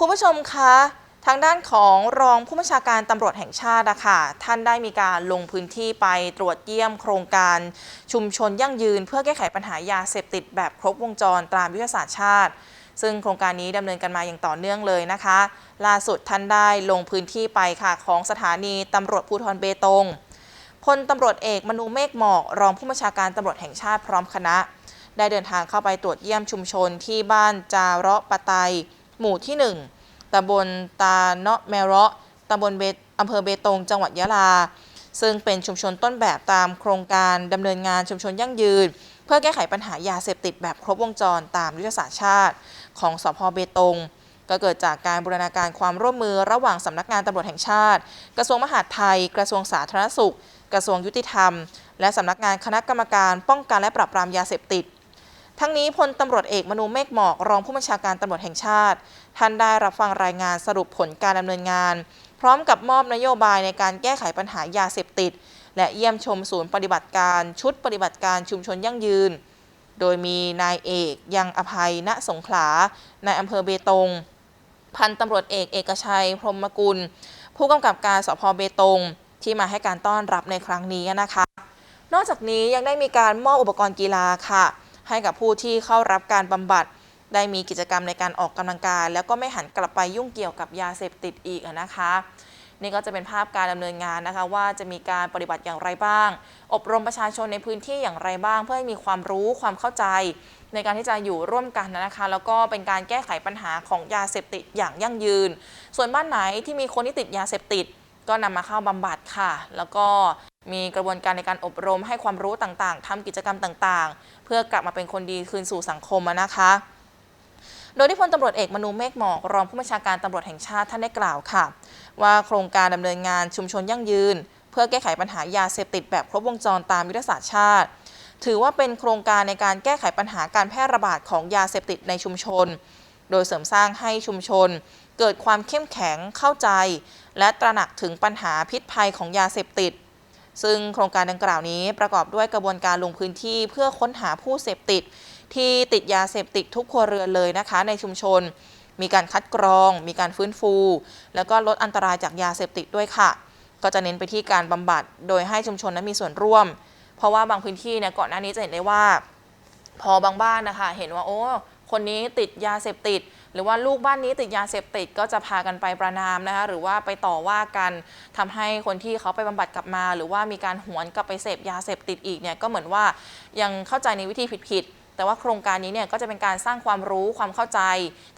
คุณผู้ชมคะทางด้านของรองผู้บัญชาการตำรวจแห่งชาติอะค่ะท่านได้มีการลงพื้นที่ไปตรวจเยี่ยมโครงการชุมชนยั่งยืน เพื่อแก้ไขปัญหายาเสพติดแบบครบวงจรตามยุทธศาสตร์ชาติ ซึ่งโครงการนี้ดำเนินกันมาอย่างต่อเนื่องเลยนะคะ ล่าสุดท่านได้ลงพื้นที่ไปค่ะของสถานีตำรวจภูธรเบตงพลตำรวจเอกมนูเมฆหมอก รองผู้บัญชาการตำรวจแห่งชาติพร้อมคณะ ได้เดินทางเข้าไปตรวจเยี่ยมชุมชนที่บ้านจาระปะไต หมู่ที่ 1ตำบลตาเนาะแมเราะตำบลเบอำเภอเบตง จังหวัดยะลา ซึ่งเป็นชุมชนต้นแบบตามโครงการดำเนินงานชุมชนยั่งยืน เพื่อแก้ไขปัญหายาเสพติดแบบครบวงจรตามยุทธศาสตร์ชาติ ของสพเบตงก็เกิดจากการบูรณาการความร่วมมือระหว่างสำนักงานตำรวจแห่งชาติ กระทรวงมหาดไทย กระทรวงสาธารณสุข กระทรวงยุติธรรม และสำนักงานคณะกรรมการป้องกันและปราบปรามยาเสพติด ทั้งนี้พลตำรวจเอกมนูเมฆหมอกรองผู้บัญชาการตำรวจแห่งชาติ ท่านได้รับฟังรายงานสรุปผลการดำเนินงาน พร้อมกับมอบนโยบายในการแก้ไขปัญหายาเสพติด และเยี่ยมชมศูนย์ปฏิบัติการชุดปฏิบัติการชุมชนยั่งยืน โดยมีนายเอกยังอภัยณสงขลานายอำเภอเบตง พันตำรวจเอกเอกชัย พรหมกุล ผู้กำกับการสพเบตง ที่มาให้การต้อนรับในครั้งนี้นะคะ นอกจากนี้ยังได้มีการมอบอุปกรณ์กีฬาค่ะ ให้กับผู้ที่เข้ารับการบำบัด ได้มีกิจกรรมในการออกกำลังกาย แล้วก็ไม่หันกลับไปยุ่งเกี่ยวกับยาเสพติดอีกนะคะ นี่ก็จะเป็นภาพการดำเนินงานนะคะ ว่าจะมีการปฏิบัติอย่างไรบ้าง อบรมประชาชนในพื้นที่อย่างไรบ้าง เพื่อให้มีความรู้ความเข้าใจ ในการที่จะอยู่ร่วมกันนะคะ แล้วก็เป็นการแก้ไขปัญหาของยาเสพติดอย่างยั่งยืน ส่วนบ้านไหนที่มีคนที่ติดยาเสพติด ก็นำมาเข้าบำบัดค่ะ แล้วก็มีกระบวนการในการอบรมให้ความรู้ต่างๆทำกิจกรรมต่างๆ เพื่อกลับมาเป็นคนดีคืนสู่สังคมนะคะโดยที่พลตำรวจเอกมนูเมฆหมอกรองผู้บัญชาการตำรวจแห่งชาติท่านได้กล่าวค่ะ ว่าโครงการดำเนินงานชุมชนยั่งยืน เพื่อแก้ไขปัญหายาเสพติดแบบครบวงจรตามยุทธศาสตร์ชาติ ถือว่าเป็นโครงการในการแก้ไขปัญหาการแพร่ระบาดของยาเสพติดในชุมชน โดยเสริมสร้างให้ชุมชน เกิดความเข้มแข็งเข้าใจ และตระหนักถึงปัญหาพิษภัยของยาเสพติด ซึ่งโครงการดังกล่าวนี้ประกอบด้วยกระบวนการลงพื้นที่เพื่อค้นหาผู้เสพติด ที่ติดยาเสพติดทุกครัวเรือนเลยนะคะ ในชุมชน มีการคัดกรอง มีการฟื้นฟู แล้วก็ลดอันตรายจากยาเสพติดด้วยค่ะ ก็จะเน้นไปที่การบำบัดโดยให้ชุมชนนั้นมีส่วนร่วม เพราะว่าบางพื้นที่เนี่ยก่อนหน้านี้จะเห็นได้ว่าพอบางบ้านนะคะ เห็นว่าโอ้ คนนี้ติดยาเสพติด หรือว่าลูกบ้านนี้ติดยาเสพติดก็จะพากันไปประนามนะคะหรือว่าไปต่อว่ากันทำให้คนที่เขาไปบำบัดกลับมา หรือว่ามีการหวนกลับไปเสพยาเสพติดอีกเนี่ยก็เหมือนว่ายังเข้าใจในวิธีผิดๆแต่ว่าโครงการนี้เนี่ยก็จะเป็นการสร้างความรู้ความเข้าใจ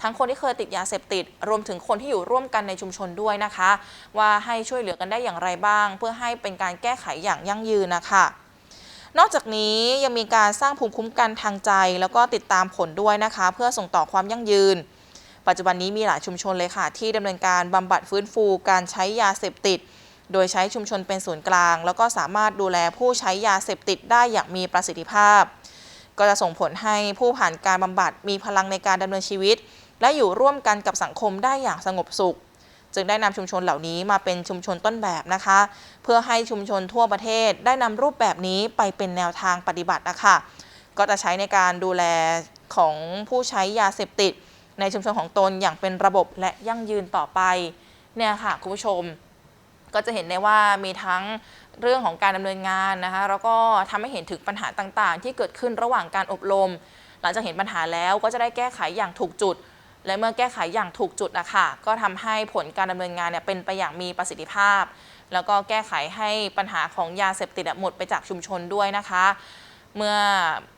ทั้งคนที่เคยติดยาเสพติด รวมถึงคนที่อยู่ร่วมกันในชุมชนด้วยนะคะ ว่าให้ช่วยเหลือกันได้อย่างไรบ้าง เพื่อให้เป็นการแก้ไขอย่างยั่งยืนนะคะ นอกจากนี้ยังมีการสร้างภูมิคุ้มกันทางใจ แล้วก็ติดตามผลด้วยนะคะ เพื่อส่งต่อความยั่งยืน ปัจจุบันนี้มีหลายชุมชนเลยค่ะ ที่ดำเนินการบำบัดฟื้นฟูการใช้ยาเสพติด โดยใช้ชุมชนเป็นศูนย์กลาง แล้วก็สามารถดูแลผู้ใช้ยาเสพติดได้อย่างมีประสิทธิภาพ ก็จะส่งผลให้ผู้ผ่านการบำบัดมีพลังในการดำเนินชีวิต และอยู่ร่วมกันกับสังคมได้อย่างสงบสุข จึงได้นำชุมชนเหล่านี้มาเป็นชุมชนต้นแบบนะคะ เพื่อให้ชุมชนทั่วประเทศได้นำรูปแบบนี้ไปเป็นแนวทางปฏิบัตินะคะก็จะใช้ในการดูแลของผู้ใช้ยาเสพติด ในชุมชนของตนอย่างเป็นระบบและยั่งยืนต่อไปเนี่ยค่ะคุณผู้ชม ก็จะเห็นได้ว่ามีทั้งเรื่องของการดำเนินงานนะคะแล้วก็ทำให้เห็นถึงปัญหาต่างๆ ที่เกิดขึ้นระหว่างการอบรม หลังจากเห็นปัญหาแล้วก็จะได้แก้ไขอย่างถูกจุด และเมื่อแก้ไขอย่างถูกจุดนะคะก็ทำให้ผลการดำเนินงานเนี่ยเป็นไปอย่างมีประสิทธิภาพ แล้วก็แก้ไขให้ปัญหาของยาเสพติดหมดไปจากชุมชนด้วยนะคะ เมื่อ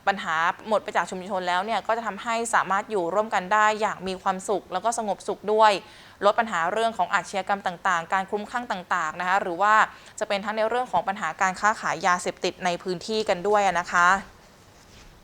ปัญหาหมดไปจากชุมชนแล้วเนี่ยก็จะทำให้สามารถอยู่ร่วมกันได้อย่างมีความสุข แล้วก็สงบสุขด้วย ลดปัญหาเรื่องของอาชญากรรมต่างๆ การคุ้มคลั่งต่างๆนะคะหรือว่าจะเป็นทั้งในเรื่องของปัญหาการค้าขายยาเสพติดในพื้นที่กันด้วยนะคะ